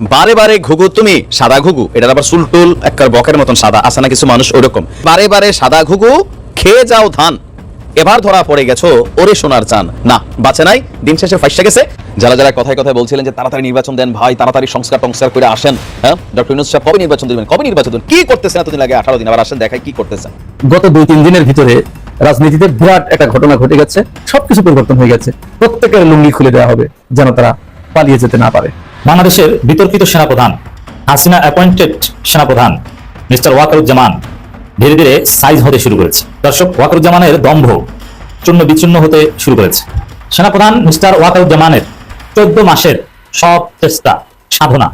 বারে বারে ঘুঘু, তুমি সাদা ঘুঘু, এটার আবার সুলটুল একবার বকের মতন সাদা, আছে না কিছু মানুষ ওরকম বারে বারে সাদা ঘুঘু, খেয়ে যাও ধান। এবার ধরা পড়ে গেছো ওরে সোনার চান। না, বাঁচে নাই, দিন শেষে ফাইসা গেছে। যারা যারা কথায় কথায় বলছিলেন যে তাড়াতাড়ি নির্বাচন দেন ভাই, তাড়াতাড়ি সংস্কার টংস্কার করে আসেন হ্যাঁ? ডক্টর ইউনুস সাহেব, কবে নির্বাচন দিবেন, কবে নির্বাচন দিবেন? কি করতেছেন এতদিন আগে? আঠারো দিন, আবার আসেন, দেখাই কি করতেছেন। গত দুই, তিন দিনের ভিতরে রাজনীতিতে বিরাট একটা ঘটনা ঘটে গেছে, সবকিছু পরিবর্তন হয়ে গেছে। প্রত্যেকের লুঙ্গি খুলে দেওয়া হবে, যেন তারা পালিয়ে যেতে না পারে। বাংলাদেশের বিতর্কিত সেনাপ্রধান, হাসিনা অ্যাপয়েন্টেড সেনাপ্রধান, মিস্টার ওয়াকারুজ্জামান ধীরে ধীরে সাইজ হতে শুরু করেছে। দর্শক, ওয়াকারুজ্জামানের দম্ভ চূর্ণ বিচূর্ণ হতে শুরু করেছে। সেনাপ্রধান মিস্টার ওয়াকারুজ্জামানের চোদ্দ মাসের সব চেষ্টা, সাধনা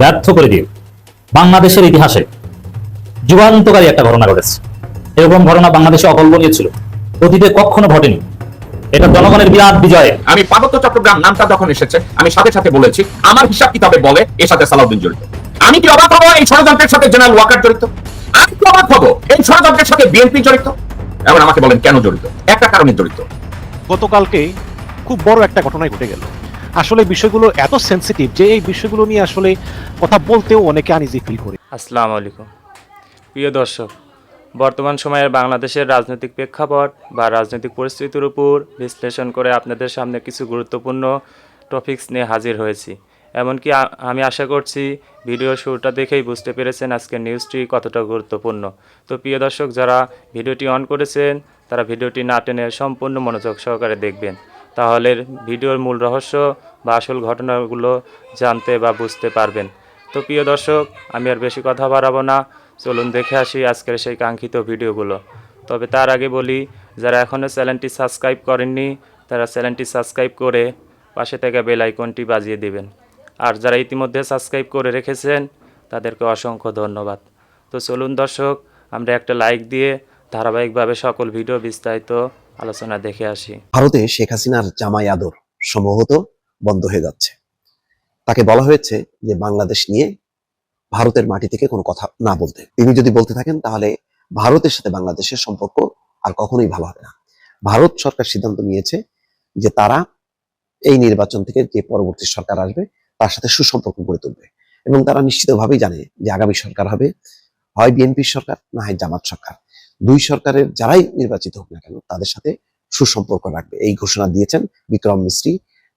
ব্যর্থ করে দিয়ে বাংলাদেশের ইতিহাসে যুগান্তকারী একটা ঘটনা ঘটেছে। এরকম ঘটনা বাংলাদেশে অকল্পনীয় ছিল। অতীতে কখনো ঘটেনি। এটা জনগণের বিরাট বিজয়। আমি পার্বত্য চট্টগ্রাম নামটা যখন এসেছে আমি সাথে সাথে বলেছি আমার হিসাব কিতাবে বলে এর সাথে সালাউদ্দিন জড়িত। আমি কি অবাক হব এই ষড়যন্ত্রের সাথে জেনারেল ওয়াকার জড়িত? আমি কি অবাক হব এই ষড়যন্ত্রের সাথে বিএনপি জড়িত? এবার আমাকে বলেন কেন জড়িত? একটা কারণে জড়িত। গতকালকে খুব বড় একটা ঘটনাই ঘটে গেল। আসলে বিষয়গুলো এত সেন্সিটিভ যে এই বিষয়গুলো নিয়ে আসলে কথা বলতেও অনেকে আনইজি ফিল করে। আসসালামু আলাইকুম। প্রিয় দর্শক বর্তমান সময়ের বাংলাদেশের রাজনৈতিক প্রেক্ষাপট বা রাজনৈতিক পরিস্থিতির উপর বিশ্লেষণ করে আপনাদের সামনে কিছু গুরুত্বপূর্ণ টপিকস নিয়ে হাজির হয়েছি। এমনকি আমি আশা করছি ভিডিও শুরুটা দেখেই বুঝতে পেরেছেন আজকের নিউজটি কতটা গুরুত্বপূর্ণ। তো প্রিয় দর্শক, যারা ভিডিওটি অন করেছেন, তারা ভিডিওটি না টেনে সম্পূর্ণ মনোযোগ সহকারে দেখবেন। তাহলে ভিডিওর মূল রহস্য বা আসল ঘটনাগুলো জানতে বা বুঝতে পারবেন। তো প্রিয় দর্শক, আমি আর বেশি কথা বাড়াবো না। চলুন দেখে আসি আজকের সেই কাঙ্ক্ষিত ভিডিওগুলো। তবে তার আগে বলি, যারা এখনও চ্যানেলটি সাবস্ক্রাইব করেননি, তারা চ্যানেলটি সাবস্ক্রাইব করে পাশে থেকে বেল আইকনটি বাজিয়ে দিবেন। আর যারা ইতিমধ্যে সাবস্ক্রাইব করে রেখেছেন, তাদেরকে অসংখ্য ধন্যবাদ। তো চলুন দর্শক, আমরা একটা লাইক দিয়ে ধারাবাহিকভাবে সকল ভিডিও বিস্তারিত আলোচনা দেখে আসি। ভারতে শেখ হাসিনার জামাই আদর সম্ভবত বন্ধ হয়ে যাচ্ছে। তাকে বলা হয়েছে যে বাংলাদেশ নিয়ে ভারতের মাটি থেকে কোনো কথা না বলতে। তিনি যদি বলতে থাকেন, তাহলে ভারতের সাথে বাংলাদেশের সম্পর্ক আর কখনোই ভালো হবে না। ভারত সরকার সিদ্ধান্ত নিয়েছে যে তারা এই নির্বাচন থেকে যে পরবর্তী সরকার আসবে, তার সাথে সুসম্পর্ক গড়ে তুলবে। এবং তারা নিশ্চিতভাবেই জানে যে আগামী সরকার হবে, হয় বিএনপির সরকার না হয় জামাত সরকার। দুই সরকারের যারাই নির্বাচিত হোক না কেন, তাদের সাথে সুসম্পর্ক রাখবে। এই ঘোষণা দিয়েছেন বিক্রম মিস্ত্রি।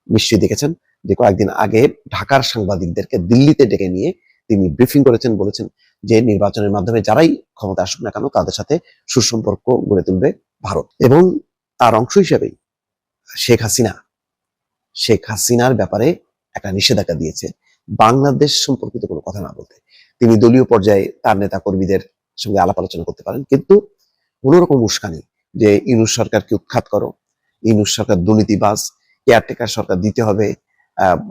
নিশ্চয়ই দেখেছেন যে কয়েকদিন আগে ঢাকার সাংবাদিকদেরকে দিল্লিতে ডেকে নিয়ে তিনি ব্রিফিং করেছেন, বলেছেন যে নির্বাচনের মাধ্যমে যারাই ক্ষমতা আসুক না কেন, তাদের সাথে সুসম্পর্ক গড়ে তুলবে ভারত। এবং তার অংশ হিসেবেই শেখ হাসিনা, শেখ হাসিনার ব্যাপারে একটা নিষেধাজ্ঞা দিয়েছে, বাংলাদেশ সম্পর্কিত কোনো কথা না বলতে। তিনি দলীয় পর্যায়ে তার নেতা কর্মীদের সঙ্গে আলাপ আলোচনা করতে পারেন, কিন্তু কোন রকম উস্কানি যে ইনুস সরকারকে উৎখাত করো, ইনুস সরকার দুর্নীতিবাজ, কেয়ারটেকার সরকার দিতে হবে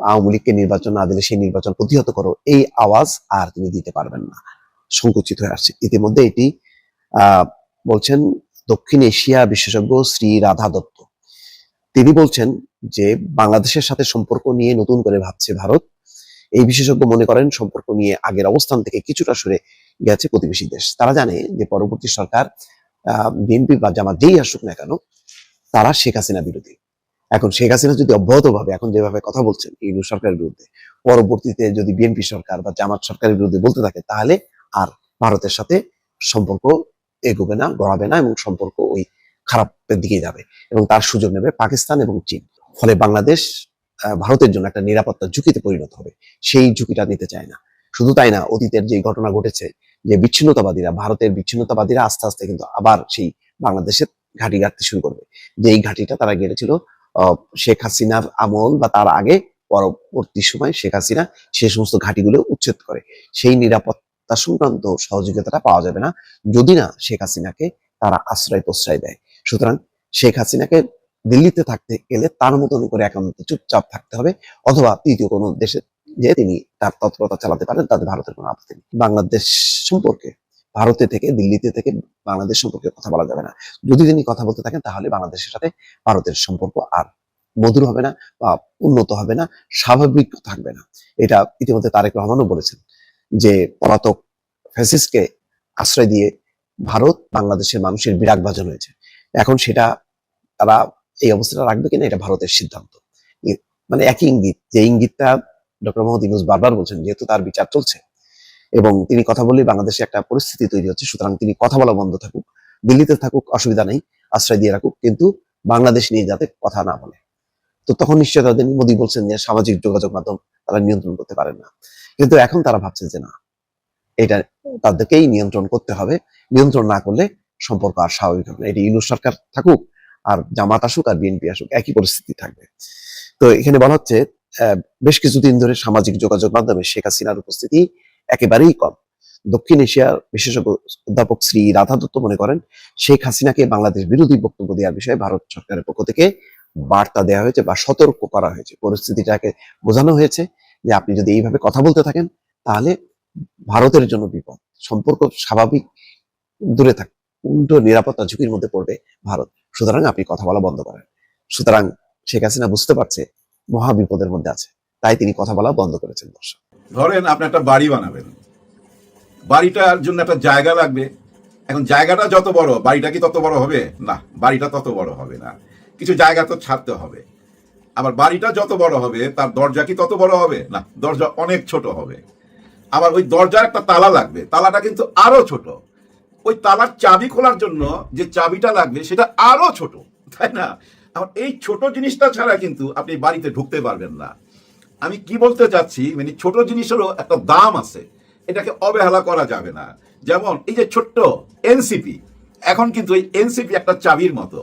আওয়ামী লীগকে নির্বাচন না দিলে সেই নির্বাচন প্রতিহত করো, এই আওয়াজ আর তিনি দিতে পারবেন না। সংকুচিত হয়ে আসছে। ইতিমধ্যে এটি বলছেন দক্ষিণ এশিয়া বিশেষজ্ঞ শ্রী রাধা দত্ত। তিনি বলছেন যে, বাংলাদেশের সাথে সম্পর্ক নিয়ে নতুন করে ভাবছে ভারত। এই বিশেষজ্ঞ মনে করেন সম্পর্ক নিয়ে আগের অবস্থান থেকে কিছুটা সরে গেছে প্রতিবেশী দেশ। তারা জানে যে, পরবর্তী সরকার বিএনপি বা জামাত যেই আসুক না কেন, তারা শেখ হাসিনা বিরোধী। এখন শেখ হাসিনা যদি অব্যাহতভাবে এখন যেভাবে কথা বলছেন ইনু সরকারের বিরুদ্ধে, পরবর্তীতে যদি বিএনপি সরকার বা জামাত সরকারের বিরুদ্ধে বলতে থাকে, তাহলে আর ভারতের সাথে সম্পর্ক এগোবে না, গড়াবে না এবং সম্পর্ক ওই খারাপের দিকে যাবে এবং তার সুযোগ নেবে পাকিস্তান এবং চীন। ফলে বাংলাদেশ ভারতের জন্য একটা নিরাপত্তা ঝুঁকিতে পরিণত হবে। সেই ঝুঁকিটা নিতে চায় না। শুধু তাই না, অতীতের যে ঘটনা ঘটেছে, যে বিচ্ছিন্নতাবাদীরা, ভারতের বিচ্ছিন্নতাবাদীরা আস্তে আস্তে কিন্তু আবার সেই বাংলাদেশের ঘাঁটি গাড়তে শুরু করবে। যে এই ঘাঁটিটা তারা গেড়েছিল শেখ হাসিনার আমল বা তার আগে পরবর্তী সময় শেখ হাসিনা সে সমস্ত ঘাঁটিগুলো উচ্ছেদ করে। সেই নিরাপত্তা সংক্রান্ত সহযোগিতাটা পাওয়া যাবে না যদি না শেখ হাসিনাকে তারা আশ্রয় প্রশ্রয় দেয়। সুতরাং শেখ হাসিনাকে দিল্লিতে থাকতে গেলে তার মতন করে একান্ত চুপচাপ থাকতে হবে অথবা তৃতীয় কোনো দেশে যে তিনি তার তৎপরতা চালাতে পারেন, তাতে ভারতের কোনো আপত্তি নেই। বাংলাদেশ সম্পর্কে ভারতে থেকে, দিল্লিতে থেকে বাংলাদেশ সম্পর্কে কথা বলা যাবে না। যদি তিনি কথা বলতে থাকেন, তাহলে বাংলাদেশের সাথে ভারতের সম্পর্ক আর মধুর হবে না বা উন্নত হবে না, স্বাভাবিক থাকবে না। এটা ইতিমধ্যে তারেক রহমানও বলেছেন যে পলাতক ফ্যাসিস্টকে আশ্রয় দিয়ে ভারত বাংলাদেশের মানুষের বিরাগ ভাজন হয়েছে। এখন সেটা তারা এই অবস্থাটা রাখবে কিনা, এটা ভারতের সিদ্ধান্ত। মানে একই ইঙ্গিত, যে ইঙ্গিতটা ডক্টর মোহাম্মদ ইউনুস বারবার বলছেন, যেহেতু তার বিচার চলছে এবং তিনি কথা বললে বাংলাদেশে একটা পরিস্থিতি তৈরি হচ্ছে। সুতরাং তিনি কথা বলা বন্ধ থাকুক, দিল্লিতে থাকুক, অসুবিধা নেই, আশ্রয় দিয়ে রাখুক, কিন্তু বাংলাদেশ নিয়ে যাতে কথা না বলে। তো তখন নিশ্চয় তাদের মোদী বলছেন যে সামাজিক যোগাযোগ মাধ্যম তারা নিয়ন্ত্রণ করতে পারেন না। কিন্তু এখন তারা ভাবছেন যে না, এটা তাদেরকেই নিয়ন্ত্রণ করতে হবে। নিয়ন্ত্রণ না করলে সম্পর্ক আর স্বাভাবিক হবে না। এটি ইউনুস সরকার থাকুক আর জামাত আসুক আর বিএনপি আসুক, একই পরিস্থিতি থাকবে। তো এখানে বলা হচ্ছে বেশ কিছুদিন ধরে সামাজিক যোগাযোগ মাধ্যমে শেখ হাসিনার উপস্থিতি একেবারেই কম। দক্ষিণ এশিয়ার বিশেষজ্ঞ অধ্যাপক শ্রী রাধা দত্ত মনে করেন, শেখ হাসিনাকে বাংলাদেশ বিরোধী বক্তব্য দেওয়ার বিষয়ে ভারত সরকারের পক্ষ থেকে বার্তা দেওয়া হয়েছে বা সতর্ক করা হয়েছে। পরিস্থিতিটাকে বোঝানো হয়েছে যে আপনি যদি এইভাবে কথা বলতে থাকেন, তাহলে ভারতের জন্য বিপদ। সম্পর্ক স্বাভাবিক দূরে থাক, উল্টো নিরাপত্তা ঝুঁকির মধ্যে পড়বে ভারত। সুতরাং আপনি কথা বলা বন্ধ করেন। সুতরাং শেখ হাসিনা বুঝতে পারছে মহা বিপদের মধ্যে আছে, তাই তিনি কথা বলা বন্ধ করেছেন দর্শক। ধরেন আপনি একটা বাড়ি বানাবেন। বাড়িটার জন্য একটা জায়গা লাগবে। এখন জায়গাটা যত বড়, বাড়িটা কি তত বড় হবে? না, বাড়িটা তত বড় হবে না। কিছু জায়গা তো ছাড়তে হবে। আবার বাড়িটা যত বড় হবে, তার দরজা কি তত বড় হবে? না, দরজা অনেক ছোট হবে। আবার ওই দরজার একটা তালা লাগবে। তালাটা কিন্তু আরও ছোট। ওই তালার চাবি খোলার জন্য যে চাবিটা লাগবে, সেটা আরও ছোট। তাই না? আবার এই ছোট জিনিসটা ছাড়া কিন্তু আপনি বাড়িতে ঢুকতে পারবেন না। আমি কি বলতে চাচ্ছি? মানে ছোট জিনিসেরও একটা দাম আছে। এটাকে অবহেলা করা যাবে না। যেমন এই যে ছোট্ট এনসিপি, এখন কিন্তু এই এনসিপি একটা চাবির মতো।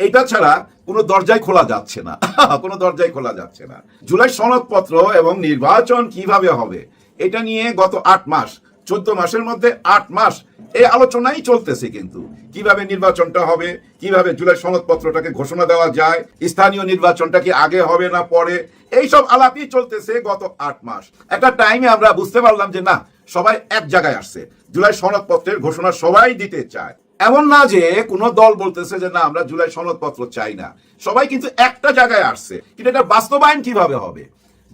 এটা ছাড়া কোনো দরজায় খোলা যাচ্ছে না। কোনো দরজায় খোলা যাচ্ছে না। জুলাই সনদপত্র এবং নির্বাচন কীভাবে হবে, এটা নিয়ে গত আট মাস চোদ্দ মাসের মধ্যে আট মাস। এই আলোচনাই চলতেছে কিন্তু। কীভাবে নির্বাচনটা হবে, কীভাবে জুলাই সনদপত্রটাকে ঘোষণা দেওয়া যায়, স্থানীয় নির্বাচনটা কি আগে হবে না পরে, এইসব আলাপই চলতেছে গত আট মাস। একটা টাইমে আমরা বুঝতে পারলাম যে না, সবাই এক জায়গায় আসছে। জুলাই সনদপত্রের ঘোষণা সবাই দিতে চায়। এমন না যে কোন দল বলতেছে যে না, আমরা জুলাই সনদপত্র চাই না। সবাই কিন্তু একটা জায়গায় আসছে। কিন্তু এটা বাস্তবায়ন কীভাবে হবে?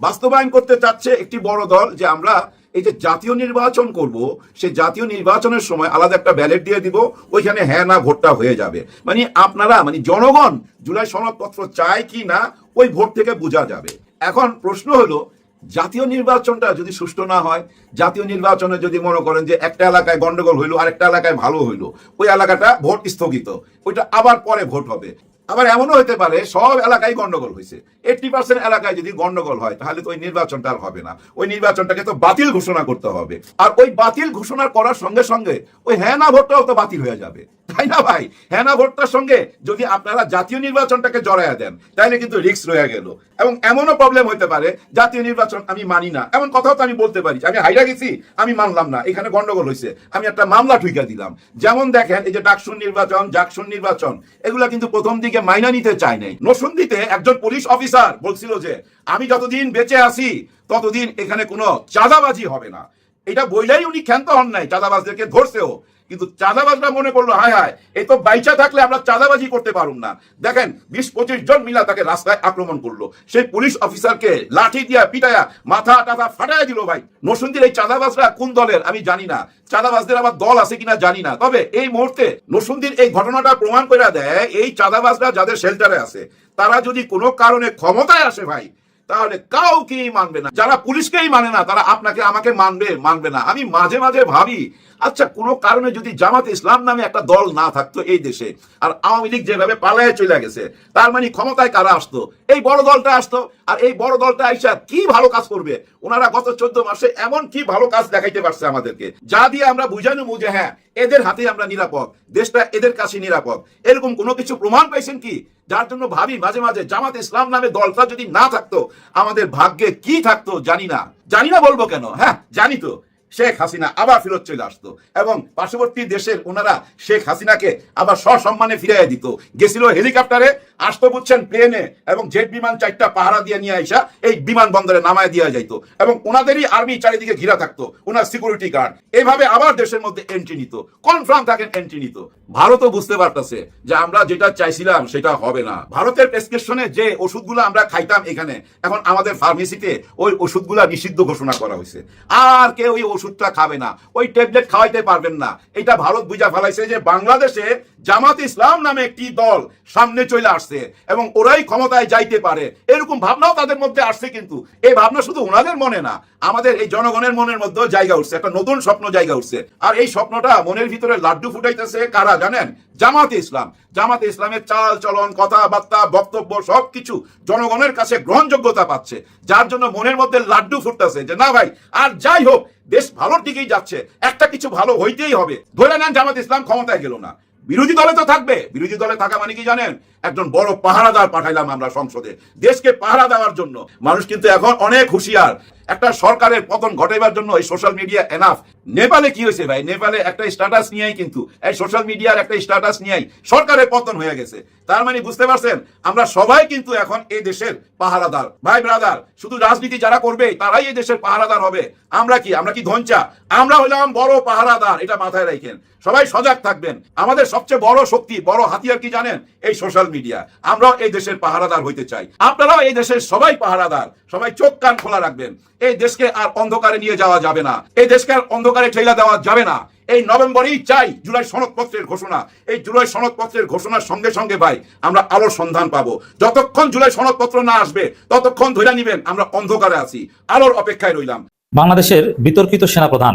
বাস্তবায়ন করতে চাচ্ছে একটি বড় দল যে আমরা এই যে জাতীয় নির্বাচন করব সেই জাতীয় নির্বাচনের সময় আলাদা একটা ব্যালেট দিয়ে দিব, ওইখানে হ্যাঁ না ভোটটা হয়ে যাবে। মানে আপনারা মানে জনগণ জুলাই সনদপত্র চায় কি না, ওই ভোট থেকে বোঝা যাবে। এখন প্রশ্ন হলো, জাতীয় নির্বাচনটা যদি সুষ্ঠু না হয়, জাতীয় নির্বাচনে যদি মনে করেন যে একটা এলাকায় গন্ডগোল হইল আর একটা এলাকায় ভালো হইল, ওই এলাকাটা ভোট স্থগিত, ওইটা আবার পরে ভোট হবে। আবার এমনও হতে পারে, সব এলাকায় গন্ডগোল হয়েছে। এইটটি পার্সেন্ট এলাকায় যদি গন্ডগোল হয়, তাহলে তো ওই নির্বাচনটা আর হবে না। ওই নির্বাচনটাকে তো বাতিল ঘোষণা করতে হবে। আর ওই বাতিল ঘোষণা করার সঙ্গে সঙ্গে ওই হ্যাঁ না, ভোটটাও তো বাতিল হয়ে যাবে। তাই না ভাই? হ্যাঁ না ভোটটার সঙ্গে যদি আপনারা জাতীয় নির্বাচনটাকে জড়াইয়া দেন তাহলে কিন্তু রিস্ক রয়ে গেল। এবং এমনও প্রবলেম হতে পারে, জাতীয় নির্বাচন আমি মানি না। এমন কথাও তো আমি বলতে পারি আমি হাইরা গেছি, আমি মানলাম না। এখানে গন্ডগোল হয়েছে আমি একটা মামলা ঠুইকা দিলাম। যেমন দেখেন, এই যে ডাকসুন নির্বাচন জাকসুন নির্বাচন, এগুলা কিন্তু প্রথম দিকে মাইনা নিতে চায় নাই। নসুন্দিতে একজন পুলিশ অফিসার বলছিল যে, আমি যতদিন বেঁচে আছি, ততদিন এখানে কোনো চাঁদাবাজি হবে না। এটা বইলাই উনি ক্ষান্ত হন নাই, চাঁদাবাজদেরকে ধরছেও। কিন্তু চাঁদাবাজরা মনে করল, হায় হায়, এই তো বাইচা থাকলে আমরা চাঁদাবাজি করতে পারুম না। দেখেন, বিশ পঁচিশ জন মিলা তাকে রাস্তায় আক্রমণ করল। সেই পুলিশ অফিসারকে লাঠি দিয়া পিটায়া মাথা টাথা ফাটাইয়া দিল, ভাই নসুন্দির এই চাঁদাবাজরা কোন দলের? আমি জানি না। চাঁদাবাজদের আবার দল আছে কিনা জানি না। তবে এই মুহূর্তে নসুন্দির এই ঘটনাটা প্রমাণ করে দেয়, এই চাঁদাবাজরা যাদের শেল্টারে আছে, তারা যদি কোনো কারণে ক্ষমতায় আসে, ভাই তাহলে কাউকেই মানবে না। যারা পুলিশকেই মানে না, তারা আপনাকে, আমাকে মানবে মানবে না। আমি মাঝে মাঝে ভাবি আচ্ছা কোনো কারণে যদি জামাত ইসলাম নামে একটা দল না থাকতো এই দেশে, আর আওয়ামী লীগ যেভাবে পালায় চলে গেছে, তার মানে ক্ষমতায় কারা আসতো? এই বড় দলটা আসতো, আর এই বড় দলটা আইসা কি ভালো কাজ করবে? ওনারা গত চোদ্দ মাসে এমন কি ভালো কাজ দেখাইতে পারছে আমাদেরকে। যা দিয়ে আমরা বুঝানো বুঝে হ্যাঁ এদের হাতে আমরা নিরাপদ, দেশটা এদের কাছে নিরাপদ। এরকম কোনো কিছু প্রমাণ পাইছেন কি? যার জন্য ভাবি মাঝে মাঝে জামাত ইসলাম নামে দলটা যদি না থাকতো, আমাদের ভাগ্যে কি থাকতো জানি না। জানি না বলব কেন? হ্যাঁ জানি তো। শেখ হাসিনা আবার ফেরত চলে আসতো এবং পার্শ্ববর্তী দেশের ওনারা শেখ হাসিনাকে আবার সসম্মানে ফিরিয়ে দিত। গেছিল হেলিকপ্টারে, আসতো বুঝছেন প্লেনে এবং জেট বিমান চারটা পাহারা দিয়ে নিয়ে আইসা এই বিমানবন্দরে নামায় দেওয়া যাইতো এবং ওনাদেরই আর্মি চারিদিকে ঘিরা থাকতো, ওনার সিকিউরিটি গার্ড এইভাবে আবার দেশের মধ্যে এন্ট্রি নিত কনফার্ম থাকেন এন্ট্রি নিত? ভারতও বুঝতে পারতেছে যে আমরা যেটা চাইছিলাম সেটা হবে না। ভারতের প্রেসক্রিপশনে যে ওষুধগুলো আমরা খাইতাম এখানে, এখন আমাদের ফার্মেসিতে ওই ওষুধগুলা নিষিদ্ধ ঘোষণা করা হয়েছে আর কেউ ওই ওষুধটা খাবে না। ওই ট্যাবলেট খাওয়াইতে পারবেন না। এটা ভারত বুঝা ফেলাইছে যে বাংলাদেশে জামাত ইসলাম নামে একটি দল সামনে চলে আসছে এবং ওরাই ক্ষমতায় যাইতে পারে। এরকম ভাবনাও তাদের মধ্যে আসছে কিন্তু। এই ভাবনা শুধু ওনাদের মনে না, আমাদের এই জনগণের মনের মধ্যেও জায়গা উঠছে, একটা নতুন স্বপ্ন জায়গা উঠছে। আর এই স্বপ্নটা মনের ভিতরে লাড্ডু ফুটাইতেছে কারা জানেন? জামাতে ইসলাম। জামাতে ইসলামের চাল, চলন, কথাবার্তা, বক্তব্য সবকিছু জনগণের কাছে গ্রহণযোগ্যতা পাচ্ছে। যার জন্য মনের মধ্যে লাড্ডু ফুটতেছে যে, না ভাই, আর যাই হোক, দেশ ভালোর দিকেই যাচ্ছে। একটা কিছু ভালো হইতেই হবে। ধরে নেন জামাত ইসলাম ক্ষমতায় গেল না। বিরোধী দলে তো থাকবে। বিরোধী দলে থাকা মানে কি জানেন? একজন বড় পাহারাদার পাঠাইলাম আমরা সংসদে। দেশকে পাহারা দেওয়ার জন্য। মানুষ কিন্তু এখন অনেক হুঁশিয়ার। একটা সরকারের পতন ঘটাইবার জন্য এই সোশ্যাল মিডিয়া এনাফ নেপালে কি হয়েছে ভাই? নেপালে একটা স্ট্যাটাস নিয়েই কিন্তু, এই সোশ্যাল মিডিয়ার একটা স্ট্যাটাস নিয়েই সরকারের পতন হয়ে গেছে। তার মানে বুঝতে পারছেন? আমরা সবাই কিন্তু এখন এই দেশের পাহারাদার। ভাই ব্রাদার শুধু রাজনীতি যারা করবে, তারাই এই দেশের পাহারাদার হবে। আমরা কি? আমরা কি ধনচা? আমরা হলাম বড় পাহারাদার। এটা মাথায় রাখেন। সবাই সজাগ থাকবেন। আমাদের সবচেয়ে বড় শক্তি, বড় হাতিয়ার কি জানেন? এই সোশ্যাল মিডিয়া আমরাও এই দেশের পাহারাদার হইতে চাই। আপনারাও এই দেশের সবাই পাহারাদার। সবাই চোখ কান খোলা রাখবেন। এই দেশকে আর অন্ধকারে নিয়ে যাওয়া যাবে না। এই দেশকে আর অন্ধকারে ঠেলা দেওয়া যাবে না। এই নভেম্বরেই চাই জুলাই সনদপত্রের ঘোষণা। এই জুলাই সনদপত্রের ঘোষণার সঙ্গে সঙ্গে ভাই, আমরা আলোর সন্ধান পাবো। যতক্ষণ জুলাই সনদপত্র না আসবে, ততক্ষণ ধরে নিবেন, আমরা অন্ধকারে আছি। আলোর অপেক্ষায় রইলাম। বাংলাদেশের বিতর্কিত সেনাপ্রধান,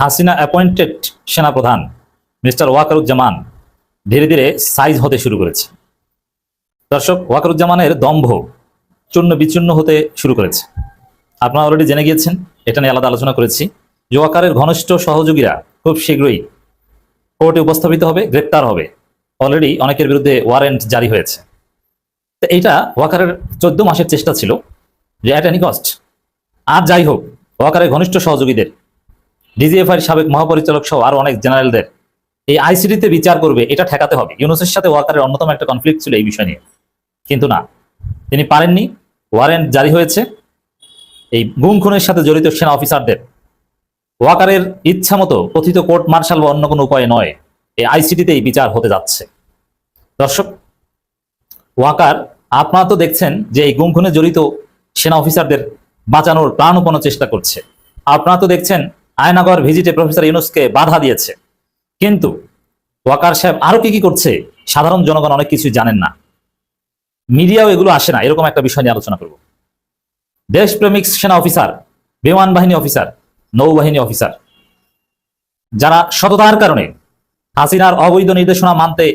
হাসিনা অ্যাপয়েন্টেড সেনাপ্রধান, মিস্টার ওয়াকারুজ্জামান ধীরে ধীরে সাইজ হতে শুরু করেছে। দর্শক, ওয়াকারুজ্জামানের দম্ভ চূর্ণ বিচূর্ণ হতে শুরু করেছে। আপনারা অলরেডি জেনে গিয়েছেন, এটা নিয়ে আলাদা আলোচনা করেছি। যে ওয়াকারের ঘনিষ্ঠ সহযোগীরা খুব শীঘ্রই কোর্টে উপস্থাপিত হবে, গ্রেপ্তার হবে। অলরেডি অনেকের বিরুদ্ধে ওয়ারেন্ট জারি হয়েছে। তো এইটা ওয়াকারের চোদ্দ মাসের চেষ্টা ছিল যে অ্যাট এনি কস্ট আর যাই হোক, ওয়াকারের ঘনিষ্ঠ সহযোগীদের ডিজিএফআই সাবেক মহাপরিচালক সহ আরও অনেক জেনারেলদের, এই আইসিডিতে বিচার করবে, এটা ঠেকাতে হবে। ইউনুসের সাথে ওয়াকারের অন্যতম একটা কনফ্লিক্ট ছিল এই বিষয় নিয়ে। কিন্তু না, তিনি পারেননি ওয়ারেন্ট জারি হয়েছে। এই গুম খুনের সাথে জড়িত সেনা অফিসারদের। ওয়াকারের ইচ্ছা মতো কথিত কোর্ট মার্শাল বা অন্য কোনো উপায় নয়। এই আইসিটিতেই বিচার হতে যাচ্ছে। দর্শক, ওয়াকার আপনারা তো দেখছেন যে এই গুম খুনে জড়িত সেনা অফিসারদের বাঁচানোর প্রাণপণ চেষ্টা করছে। আপনারা তো দেখছেন, আয়নাগর ভিজিটে প্রফেসর ইউনুসকে বাধা দিয়েছে। কিন্তু ওয়াকার সাহেব আরও কি কি করছে, সাধারণ জনগণ অনেক কিছু জানেন না। মিডিয়াও এগুলো আসে না, এরকম একটা বিষয় নিয়ে আলোচনা করব। দেশপ্রেমিক সেনা অফিসার, বিমান বাহিনী অফিসার, নৌবাহিনী অফিসার। যারা সততার কারণে হাসিনার অবৈধ নির্দেশনা মানতে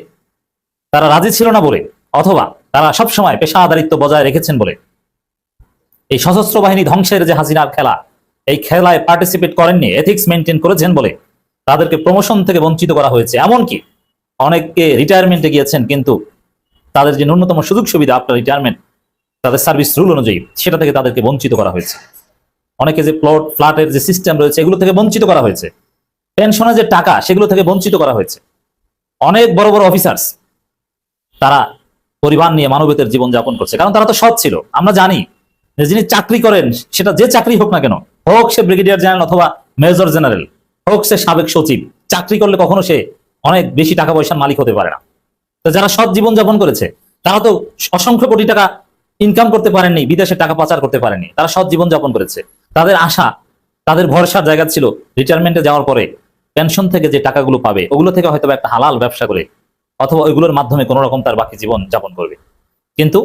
তারা রাজি ছিল না বলে, অথবা তারা সবসময় পেশাদারিত্ব বজায় রেখেছেন বলে। এই সশস্ত্র বাহিনী ধ্বংসের যে হাসিনার খেলা, এই খেলায় পার্টিসিপেট করেননি এথিক্স মেনটেন করেছেন বলে তাদেরকে প্রমোশন থেকে বঞ্চিত করা হয়েছে। এমনকি অনেককে রিটায়ারমেন্টে গিয়েছেন, কিন্তু তাদের যে ন্যূনতম সুযোগ সুবিধা আপনার রিটায়ারমেন্ট তাদের সার্ভিস রুল অনুযায়ী সেটা থেকে তাদেরকে বঞ্চিত করা হয়েছে। অনেকে যে প্লট ফ্ল্যাটের যে সিস্টেম রয়েছে, এগুলো থেকে বঞ্চিত করা হয়েছে। পেনশনের যে টাকা, সেগুলো থেকে বঞ্চিত করা হয়েছে। অনেক বড় বড় অফিসার্স তারা পরিবার নিয়ে মানবতের জীবন যাপন করছে। কারণ তারা তো সৎ ছিল। আমরা জানি যে যিনি চাকরি করেন, সেটা যে চাকরি হোক না কেন, হোক সে ব্রিগেডিয়ার জেনারেল অথবা মেজর জেনারেল হোক সে সাবেক সচিব, চাকরি করলে কখনো সে অনেক বেশি টাকা পয়সার মালিক হতে পারে না। তো যারা সৎ জীবন যাপন করেছে, তারা তো অসংখ্য কোটি টাকা ইনকাম করতে পারেননি, বিদেশে টাকা পাচার করতে পারেনি তারা সৎ জীবন যাপন করেছে। তাদের আশা, তাদের ভরসার জায়গা ছিল রিটায়ারমেন্টে যাওয়ার পরে পেনশন থেকে যে টাকাগুলো পাবে, ওগুলো থেকে হয়তো একটা হালাল ব্যবসা করে, অথবা ওইগুলোর মাধ্যমে কোনো রকম তার বাকি জীবন যাপন করবে। কিন্তু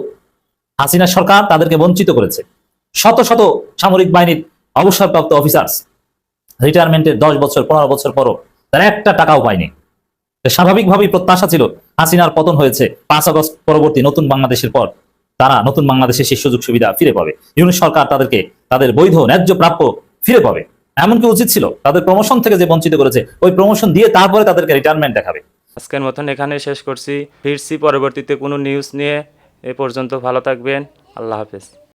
হাসিনা সরকার তাদেরকে বঞ্চিত করেছে। শত শত সামরিক বাহিনীর অবসরপ্রাপ্ত অফিসার্স রিটায়ারমেন্টের দশ বছর, পনেরো বছর পরও তারা একটা টাকাও পায়নি। স্বাভাবিকভাবেই প্রত্যাশা ছিল হাসিনার পতন হয়েছে পাঁচ আগস্ট পরবর্তী নতুন বাংলাদেশের পর। তারা নতুন বাংলাদেশে সেই সুযোগ সুবিধা ফিরে পাবে। ইউনিট সরকার তাদেরকে তাদের বৈধ ন্যায্য প্রাপ্য ফিরে পাবে। এমনকি উচিত ছিল তাদের প্রমোশন থেকে যে বঞ্চিত করেছে, ওই প্রমোশন দিয়ে তারপরে তাদেরকে রিটায়ারমেন্ট দেখাবে। আজকের মতন এখানে শেষ করছি। ফিরছি পরবর্তীতে কোনো নিউজ নিয়ে। এ পর্যন্ত ভালো থাকবেন। আল্লাহ হাফেজ।